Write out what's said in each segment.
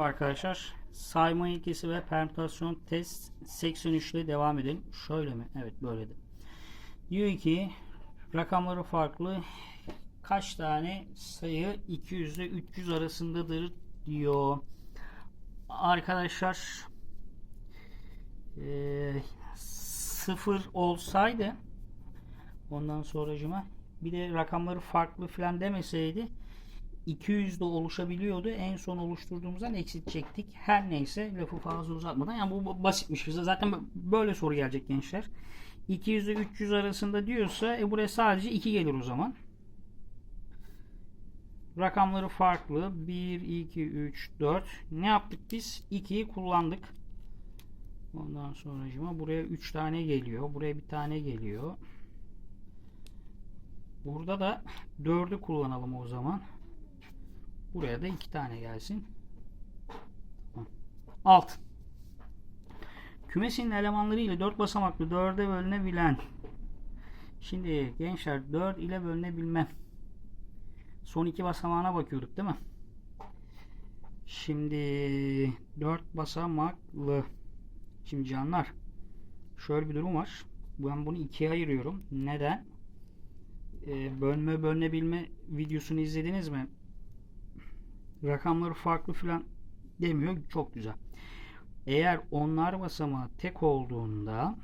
Arkadaşlar. Sayma ilkesi ve permütasyon test 83 ile devam edelim. Şöyle mi? Evet böyle de. Diyor ki rakamları farklı kaç tane sayı 200 ile 300 arasındadır diyor. Arkadaşlar eee sıfır olsaydı ondan sonracıma bir de rakamları farklı falan demeseydi 200 de oluşabiliyordu. En son oluşturduğumuzdan eksiltecektik. Her neyse lafı fazla uzatmadan yani bu basitmiş bize. Zaten böyle soru gelecek gençler. 200 ile 300 arasında diyorsa e buraya sadece 2 gelir o zaman. Rakamları farklı. 1, 2, 3, 4. Ne yaptık biz? 2'yi kullandık. Ondan sonra buraya 3 tane geliyor. Buraya bir tane geliyor. Burada da 4'ü kullanalım o zaman. Buraya da iki tane gelsin. Alt. Kümesinin elemanları ile 4 basamaklı 4'e bölünebilen. Şimdi gençler 4 ile bölünebilmem. Son iki basamağına bakıyorduk değil mi? Şimdi 4 basamaklı. Şimdi canlar şöyle bir durum var. Ben bunu ikiye ayırıyorum. Neden? Ee, bölme bölünebilme videosunu izlediniz mi? Rakamları farklı filan demiyor. Çok güzel. Eğer onlar basamağı tek olduğunda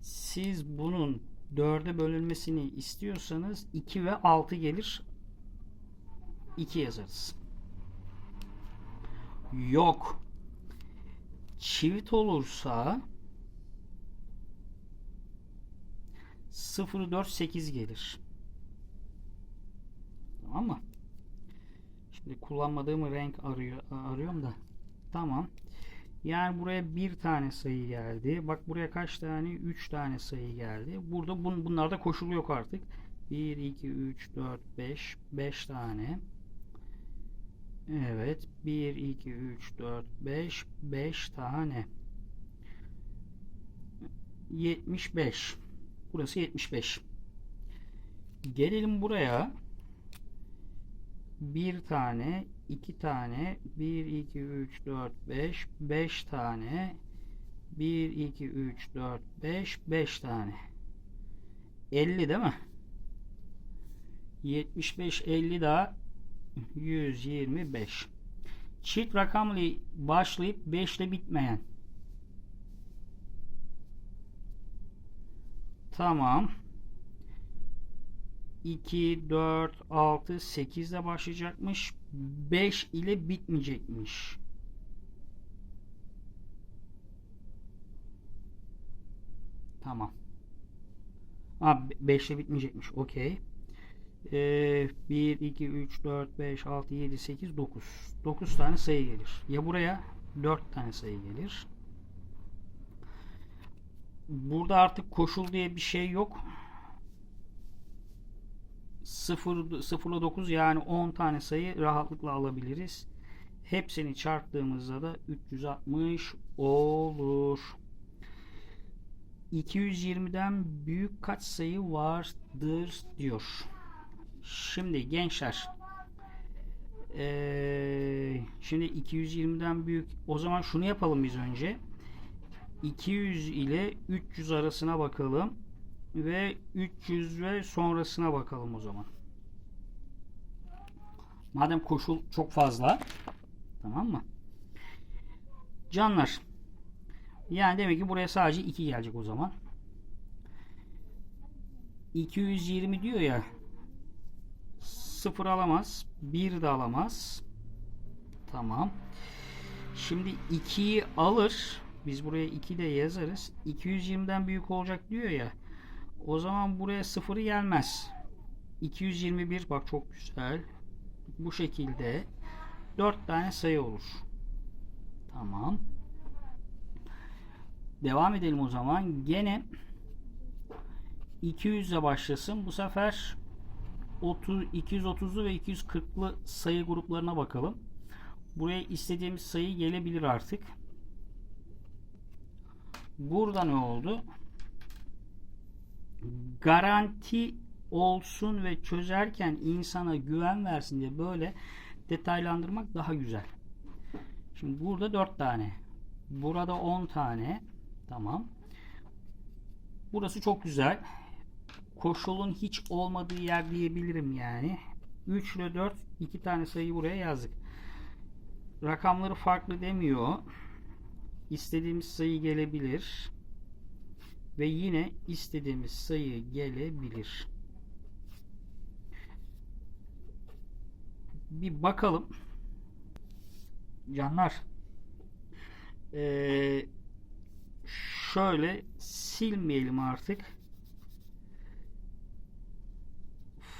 siz bunun 4'e bölünmesini istiyorsanız 2 ve 6 gelir. 2 yazarız. Yok. Çift olursa 0 4 8 gelir. Tamam mı? Şimdi kullanmadığım renk arıyor arıyorum da. Tamam. Yani buraya bir tane sayı geldi. Bak buraya kaç tane? 3 tane sayı geldi. Burada bun, bunlarda koşul yok artık. 1, 2, 3, 4, 5. 5 tane. Evet. 1, 2, 3, 4, 5. 5 tane. 75. Burası 75. Gelelim buraya bir tane, iki tane, bir, iki, üç, dört, beş, beş tane, bir, iki, üç, dört, beş, beş tane. 50 değil mi? 75, 50 daha 125. Çift rakamlı başlayıp 5 ile bitmeyen. Tamam. 2, 4, 6, 8 ile başlayacakmış. 5 ile bitmeyecekmiş. Tamam. Ha, 5 ile bitmeyecekmiş. Okey. Ee, 1, 2, 3, 4, 5, 6, 7, 8, 9. 9 tane sayı gelir. Ya buraya 4 tane sayı gelir. Burada artık koşul diye bir şey yok. 0, 0 ile 9 yani 10 tane sayı rahatlıkla alabiliriz. Hepsini çarptığımızda da 360 olur. 220'den büyük kaç sayı vardır diyor. Şimdi gençler ee, şimdi 220'den büyük o zaman şunu yapalım biz önce 200 ile 300 arasına bakalım ve 300 ve sonrasına bakalım o zaman. Madem koşul çok fazla tamam mı? Canlar yani demek ki buraya sadece 2 gelecek o zaman. 220 diyor ya 0 alamaz. 1 de alamaz. Tamam. Şimdi 2'yi alır. Biz buraya 2 de yazarız. 220'den büyük olacak diyor ya. O zaman buraya sıfırı gelmez. 221 bak çok güzel. Bu şekilde 4 tane sayı olur. Tamam. Devam edelim o zaman. Gene 200 ile başlasın. Bu sefer 30, 230'lu ve 240'lı sayı gruplarına bakalım. Buraya istediğimiz sayı gelebilir artık. Burada ne oldu? Garanti olsun ve çözerken insana güven versin diye böyle detaylandırmak daha güzel. Şimdi burada 4 tane. Burada 10 tane. Tamam. Burası çok güzel. Koşulun hiç olmadığı yer diyebilirim yani. 3 ile 4 iki tane sayı buraya yazdık. Rakamları farklı demiyor. İstediğimiz sayı gelebilir. Ve yine istediğimiz sayı gelebilir. Bir bakalım. Canlar. Ee, şöyle silmeyelim artık.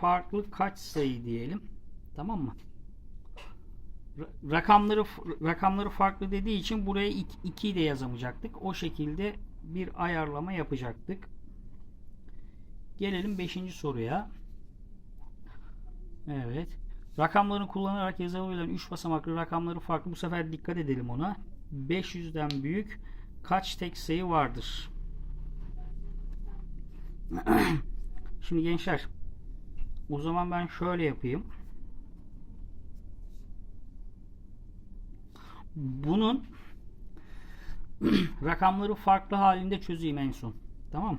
Farklı kaç sayı diyelim. Tamam mı? Ra- Rakamları rakamları farklı dediği için buraya 2'yi de yazamayacaktık. O şekilde bir ayarlama yapacaktık. Gelelim 5. soruya. Evet. Rakamlarını kullanarak yazılabilen 3 basamaklı rakamları farklı. Bu sefer dikkat edelim ona. 500'den büyük kaç tek sayı vardır? Şimdi gençler o zaman ben şöyle yapayım. Bunun rakamları farklı halinde çözeyim en son. Tamam?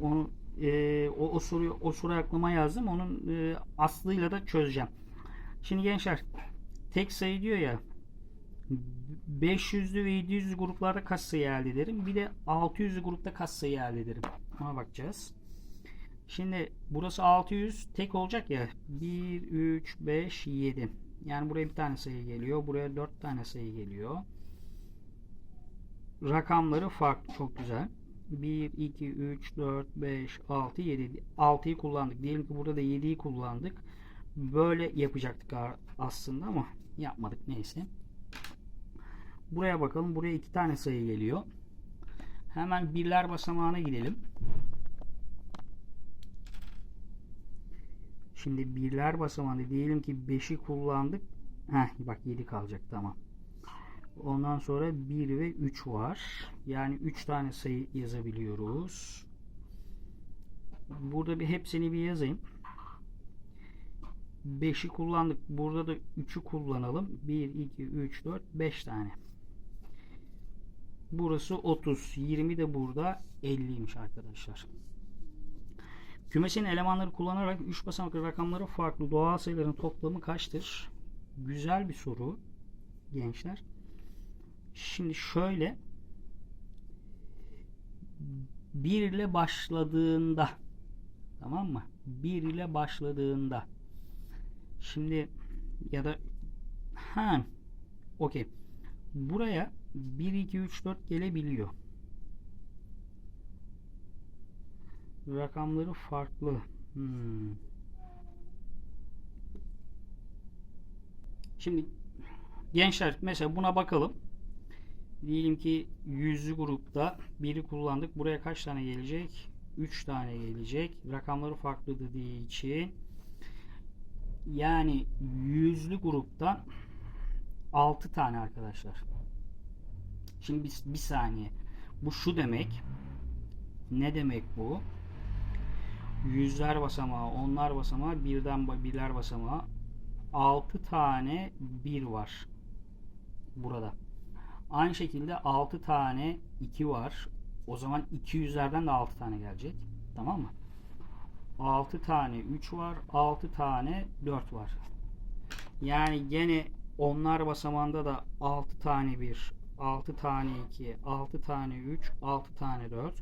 Onu e, o, o soruyu o soru aklıma yazdım. Onun e, aslıyla da çözeceğim. Şimdi gençler tek sayı diyor ya 500'lü ve 700'lü gruplarda kaç sayı elde ederim? Bir de 600'lü grupta kaç sayı elde ederim? Ona bakacağız. Şimdi burası 600 tek olacak ya. 1, 3, 5, 7. Yani buraya bir tane sayı geliyor. Buraya 4 tane sayı geliyor. Rakamları farklı. Çok güzel. 1, 2, 3, 4, 5, 6, 7. 6'yı kullandık. Diyelim ki burada da 7'yi kullandık. Böyle yapacaktık aslında ama yapmadık. Neyse. Buraya bakalım. Buraya iki tane sayı geliyor. Hemen birler basamağına gidelim. Şimdi birler basamağında diyelim ki 5'i kullandık. Heh, bak 7 kalacak tamam. Ondan sonra 1 ve 3 var. Yani 3 tane sayı yazabiliyoruz. Burada bir hepsini bir yazayım. 5'i kullandık. Burada da 3'ü kullanalım. 1, 2, 3, 4, 5 tane. Burası 30. 20 de burada 50'ymiş arkadaşlar. Kümesin elemanları kullanarak 3 basamaklı rakamları farklı doğal sayıların toplamı kaçtır? Güzel bir soru gençler. Şimdi şöyle 1 ile başladığında tamam mı? 1 ile başladığında şimdi ya da ha okey buraya 1 2 3 4 gelebiliyor. rakamları farklı. Hmm. Şimdi gençler mesela buna bakalım. Diyelim ki yüzlü grupta biri kullandık. Buraya kaç tane gelecek? 3 tane gelecek. Rakamları farklı dediği için yani yüzlü gruptan 6 tane arkadaşlar. Şimdi bir, bir saniye. Bu şu demek. Ne demek bu? yüzler basamağı, onlar basamağı, birden birler basamağı 6 tane bir var burada. Aynı şekilde 6 tane 2 var. O zaman 200'lerden de 6 tane gelecek. Tamam mı? 6 tane 3 var. 6 tane 4 var. Yani gene onlar basamağında da 6 tane 1, 6 tane 2, 6 tane 3, 6 tane 4.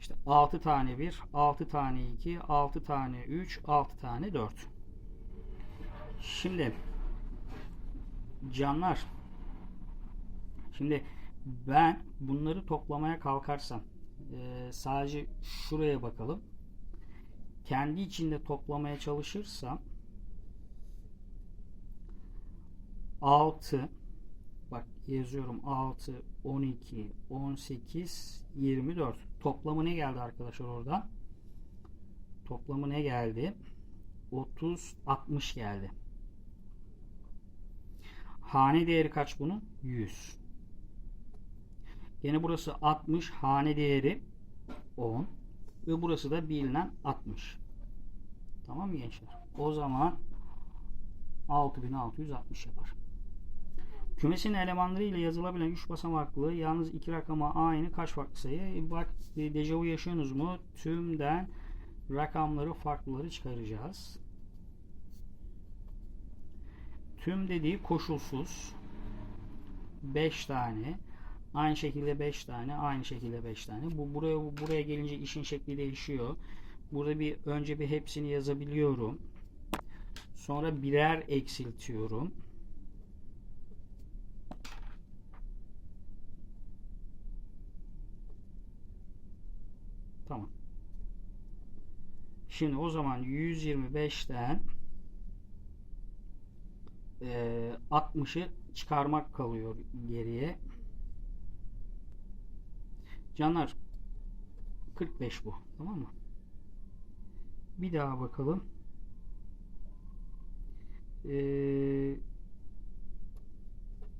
İşte 6 tane 1, 6 tane 2, 6 tane 3, 6 tane 4. Şimdi canlar şimdi ben bunları toplamaya kalkarsam e, sadece şuraya bakalım. Kendi içinde toplamaya çalışırsam 6 bak yazıyorum 6 12 18 24 Toplamı ne geldi arkadaşlar oradan? Toplamı ne geldi? 30, 60 geldi. Hane değeri kaç bunun? 100. Yine burası 60. Hane değeri 10. Ve burası da bilinen 60. Tamam mı gençler? O zaman 6660 yapar. Kümesin elemanları ile yazılabilen 3 basamaklı yalnız iki rakama aynı kaç farklı sayı? Bak e, dejavu yaşıyorsunuz mu? Tümden rakamları farklıları çıkaracağız. Tüm dediği koşulsuz. 5 tane. Aynı şekilde 5 tane, aynı şekilde 5 tane. Bu buraya buraya gelince işin şekli değişiyor. Burada bir önce bir hepsini yazabiliyorum. Sonra birer eksiltiyorum. Tamam. Şimdi o zaman 125'ten eee 60'ı çıkarmak kalıyor geriye. Canlar 45 bu. Tamam mı? Bir daha bakalım. Ee,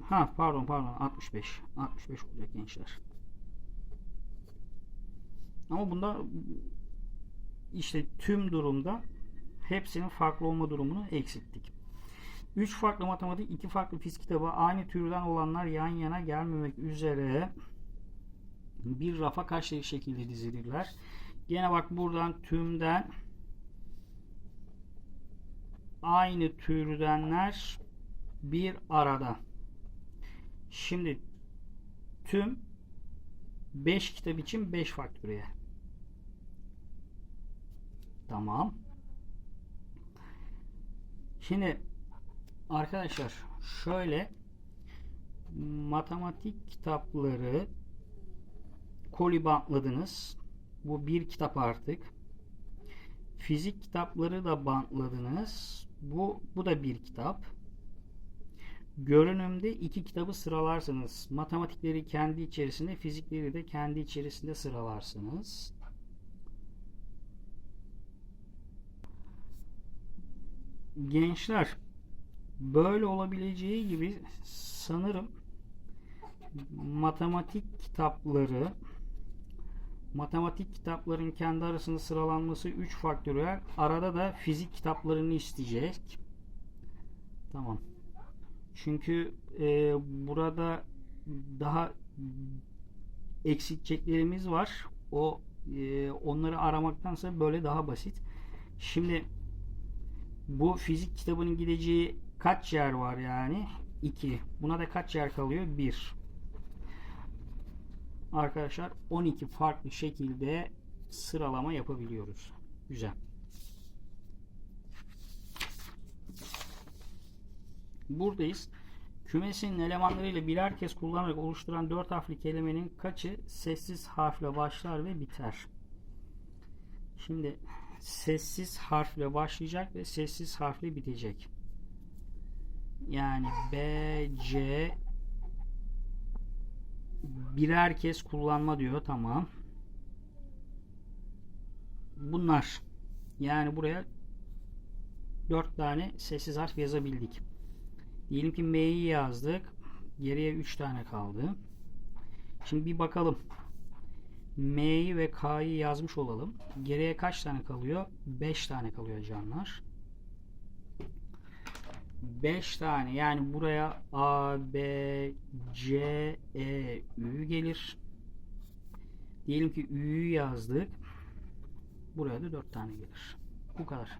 ha pardon pardon 65. 65 olacak gençler. Ama bunda işte tüm durumda hepsinin farklı olma durumunu eksilttik. 3 farklı matematik, 2 farklı fizik kitabı aynı türden olanlar yan yana gelmemek üzere bir rafa kaç şekilde dizilirler? Gene bak buradan tümden aynı türdenler bir arada. Şimdi tüm 5 kitap için 5 faktöriyel. Tamam. Şimdi arkadaşlar şöyle matematik kitapları koli bantladınız. Bu bir kitap artık. Fizik kitapları da bantladınız. Bu, bu da bir kitap. Görünümde iki kitabı sıralarsınız. Matematikleri kendi içerisinde, fizikleri de kendi içerisinde sıralarsınız. Gençler, böyle olabileceği gibi sanırım matematik kitapları matematik kitapların kendi arasında sıralanması 3 faktöriyel. Arada da fizik kitaplarını isteyecek. Tamam. Çünkü e, burada daha eksilteceklerimiz var. O e, onları aramaktansa böyle daha basit. Şimdi bu fizik kitabının gideceği kaç yer var yani? 2. Buna da kaç yer kalıyor? 1 arkadaşlar 12 farklı şekilde sıralama yapabiliyoruz. Güzel. Buradayız. Kümesin elemanlarıyla birer kez kullanarak oluşturan 4 harfli kelimenin kaçı sessiz harfle başlar ve biter? Şimdi sessiz harfle başlayacak ve sessiz harfle bitecek. Yani B, C, birer kez kullanma diyor. Tamam. Bunlar. Yani buraya dört tane sessiz harf yazabildik. Diyelim ki M'yi yazdık. Geriye üç tane kaldı. Şimdi bir bakalım. M'yi ve K'yı yazmış olalım. Geriye kaç tane kalıyor? 5 tane kalıyor canlar. 5 tane yani buraya A, B, C, E, Ü gelir. Diyelim ki Ü'yü yazdık. Buraya da 4 tane gelir. Bu kadar.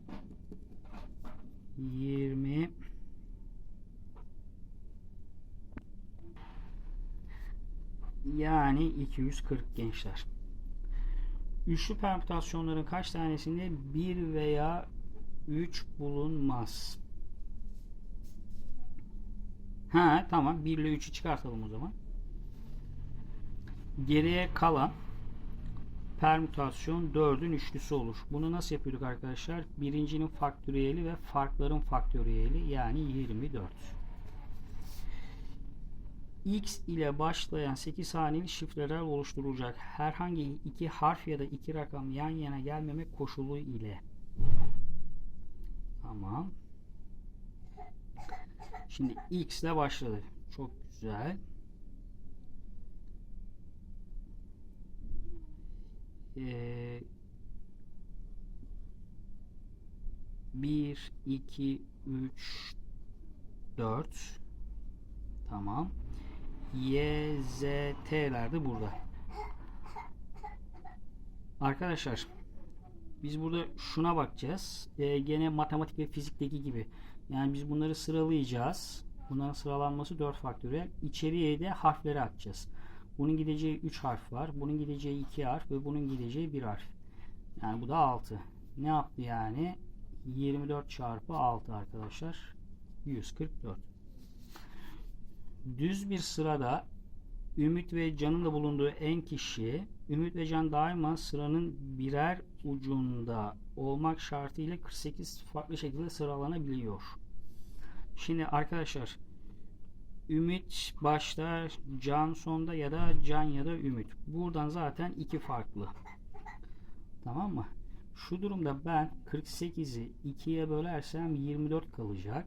20 yani 240 gençler. Üçlü permütasyonların kaç tanesinde 1 veya 3 bulunmaz? Ha tamam 1 ile 3'ü çıkartalım o zaman. Geriye kalan permütasyon 4'ün üçlüsü olur. Bunu nasıl yapıyorduk arkadaşlar? Birincinin faktöriyeli ve farkların faktöriyeli yani 24. X ile başlayan 8 haneli şifreler oluşturulacak. Herhangi iki harf ya da iki rakam yan yana gelmemek koşulu ile. Tamam. Şimdi X ile başladı. Çok güzel. Ee, 1, 2, 3, 4 Tamam. Y, Z, T'ler de burada. Arkadaşlar biz burada şuna bakacağız. Ee, gene matematik ve fizikteki gibi. Yani biz bunları sıralayacağız. Bunların sıralanması 4 faktöriyel. İçeriye de harfleri atacağız. Bunun gideceği 3 harf var. Bunun gideceği 2 harf ve bunun gideceği 1 harf. Yani bu da 6. Ne yaptı yani? 24 çarpı 6 arkadaşlar. 144. Düz bir sırada Ümit ve Can'ın da bulunduğu en kişi Ümit ve Can daima sıranın birer ucunda olmak şartıyla 48 farklı şekilde sıralanabiliyor. Şimdi arkadaşlar Ümit başta, Can sonda ya da Can ya da Ümit. Buradan zaten iki farklı. Tamam mı? Şu durumda ben 48'i 2'ye bölersem 24 kalacak.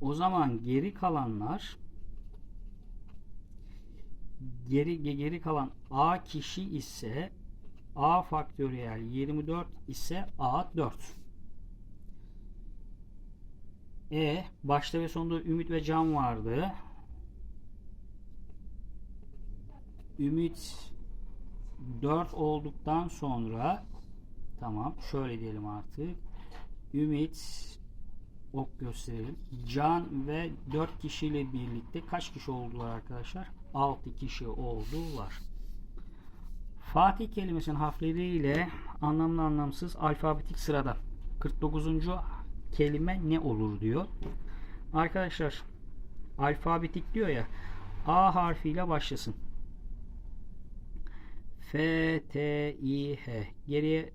O zaman geri kalanlar geri geri kalan A kişi ise A faktöriyel 24 ise A 4. E başta ve sonunda Ümit ve Can vardı. Ümit 4 olduktan sonra tamam şöyle diyelim artık. Ümit ok gösterelim. Can ve 4 kişiyle birlikte kaç kişi oldular arkadaşlar? 6 kişi oldular. Fatih kelimesinin harfleriyle anlamlı anlamsız alfabetik sırada 49. kelime ne olur diyor. Arkadaşlar alfabetik diyor ya A harfiyle başlasın. F, T, I, H. Geriye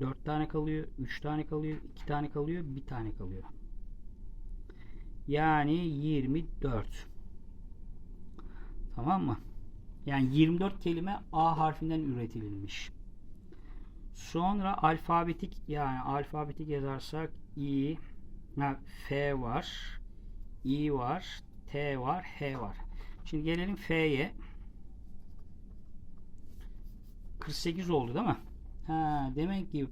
4 tane kalıyor, 3 tane kalıyor, 2 tane kalıyor, 1 tane kalıyor. Yani 24. Tamam mı? Yani 24 kelime A harfinden üretilmiş. Sonra alfabetik yani alfabetik yazarsak I, ha, F var, I var, T var, H var. Şimdi gelelim F'ye. 48 oldu değil mi? Ha, demek ki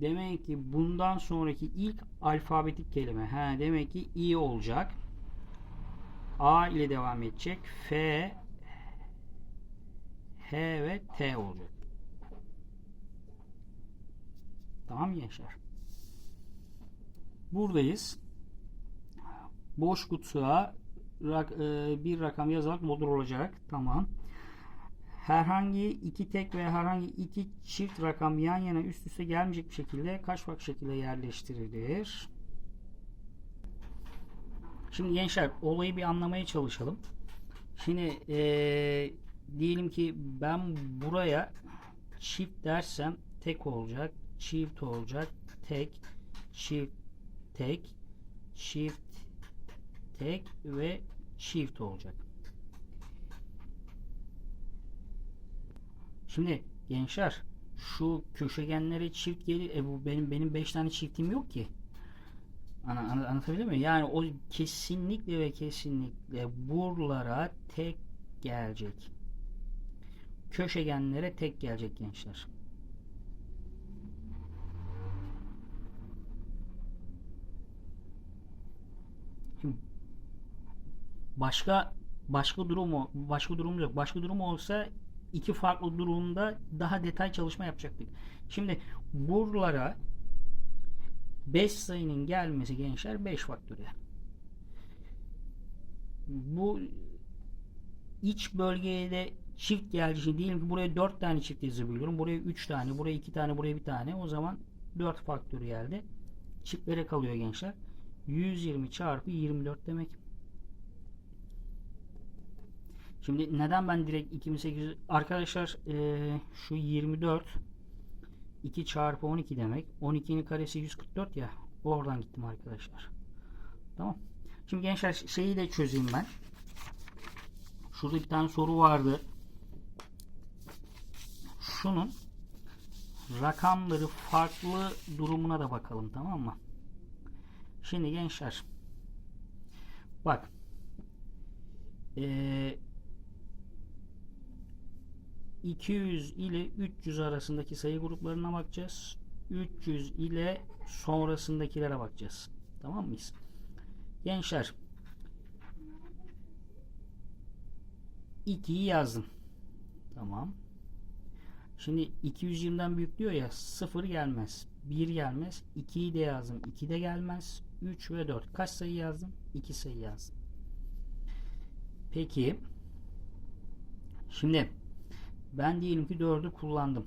demek ki bundan sonraki ilk alfabetik kelime. Ha, demek ki i olacak. A ile devam edecek. F H ve T olacak. Tamam mı gençler? Buradayız. Boş kutuya rak, e, bir rakam yazarak doldurulacak. Tamam. Herhangi iki tek ve herhangi iki çift rakam yan yana üst üste gelmeyecek bir şekilde kaç farklı şekilde yerleştirilir? Şimdi gençler olayı bir anlamaya çalışalım. Şimdi ee, diyelim ki ben buraya çift dersem tek olacak, çift olacak, tek, çift, tek, çift, tek ve çift olacak. Şimdi gençler şu köşegenlere çift gelir. E bu benim benim 5 tane çiftim yok ki. Ana, anlatabiliyor muyum? Yani o kesinlikle ve kesinlikle buralara tek gelecek. Köşegenlere tek gelecek gençler. Başka başka durumu başka durum yok. Başka durum olsa iki farklı durumda daha detay çalışma yapacaktık. Şimdi buralara 5 sayının gelmesi gençler 5 faktöriyel. Bu iç bölgeye de çift için diyelim ki buraya 4 tane çift yazabiliyorum. Buraya 3 tane, buraya 2 tane, buraya 1 tane. O zaman 4 faktöriyelde çiftlere kalıyor gençler. 120 çarpı 24 demek. Şimdi neden ben direkt 2800 arkadaşlar e, şu 24 2 çarpı 12 demek. 12'nin karesi 144 ya. Oradan gittim arkadaşlar. Tamam. Şimdi gençler şeyi de çözeyim ben. Şurada bir tane soru vardı. Şunun rakamları farklı durumuna da bakalım tamam mı? Şimdi gençler bak eee 200 ile 300 arasındaki sayı gruplarına bakacağız. 300 ile sonrasındakilere bakacağız. Tamam mıyız? Gençler 2'yi yazdım. Tamam. Şimdi 220'den büyük diyor ya 0 gelmez. 1 gelmez. 2'yi de yazdım. 2 de gelmez. 3 ve 4. Kaç sayı yazdım? 2 sayı yazdım. Peki. Şimdi ben diyelim ki 4'ü kullandım.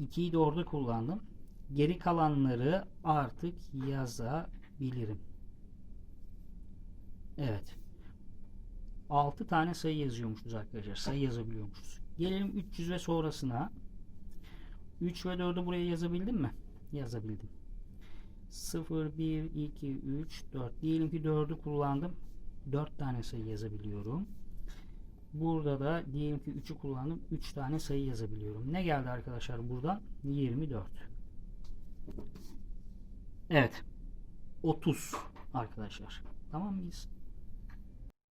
2'yi de orada kullandım. Geri kalanları artık yazabilirim. Evet. 6 tane sayı yazıyormuşuz arkadaşlar. Sayı yazabiliyormuşuz. Gelelim 300 ve sonrasına. 3 ve 4'ü buraya yazabildim mi? Yazabildim. 0, 1, 2, 3, 4. Diyelim ki 4'ü kullandım. 4 tane sayı yazabiliyorum. Burada da diyelim ki 3'ü kullandım. 3 tane sayı yazabiliyorum. Ne geldi arkadaşlar buradan? 24. Evet. 30 arkadaşlar. Tamam mıyız?